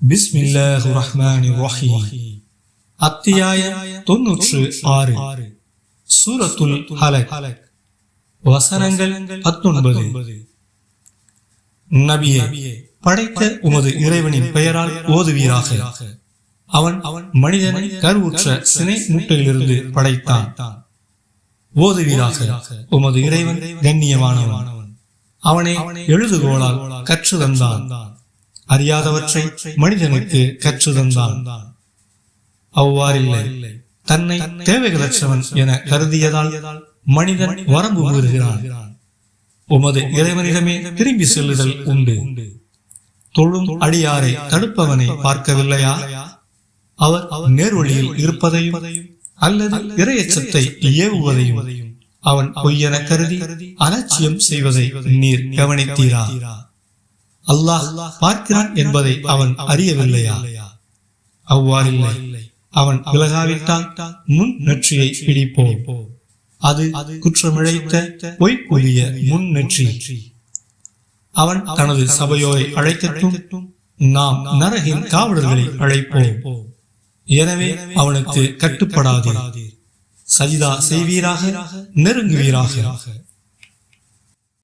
பிஸ்மில்லாஹு ரஹ்மானி ரஹீம் அத்தியாயம் தொன்னூற்று ஆறு சூரத்துல் ஹலக் வசனங்கள் பத்தொன்பது நபியே படைத்த உமது இறைவனின் பெயரால் ஓதுவீராக அவன் அவன் மனிதனை கருவுற்ற சினை மூட்டையிலிருந்து படைத்தான் ஓதுவீராக உமது இறைவன் கண்ணியமானவன் அவனை எழுதுகோளால் கற்று தந்தான் அறியாதவற்றை மனிதனுக்கு கற்றுதந்தான் அவ்வாறில்லை. தன்னை தேவைகளற்றவன் என கருதியதால் மனிதன் வரம்பு கூறுகிறான் உமது இறைவனிடமே திரும்பி செல்லுதல் உண்டு. தொழும் அடியாரை தடுப்பவனை பார்க்கவில்லையா? அவர் நேர்வழியில் இருப்பதையும் அல்லது இரையச்சத்தை ஏவுவதையும் அவன் பொய்யென கருதி அலட்சியம் செய்வதை நீர் கவனித்தீரா? அல்லாஹ் பார்க்கிறான் என்பதை அவன் அறியவில்லையா? அவ்வாறில்லை. அவன் விலகாவிட்டால் முன் நெற்றியை பிடிப்போம். அது குற்றமிழைத்த பொய்க்குரிய முன் நெற்றி. அவன் தனது சபையோரை அழைக்கட்டும் நாம் நரகின் காவலர்களை அழைப்போம். எனவே அவனுக்கு கட்டுப்படாதீர். சஜிதா செய்வீராக நெருங்குவீராக.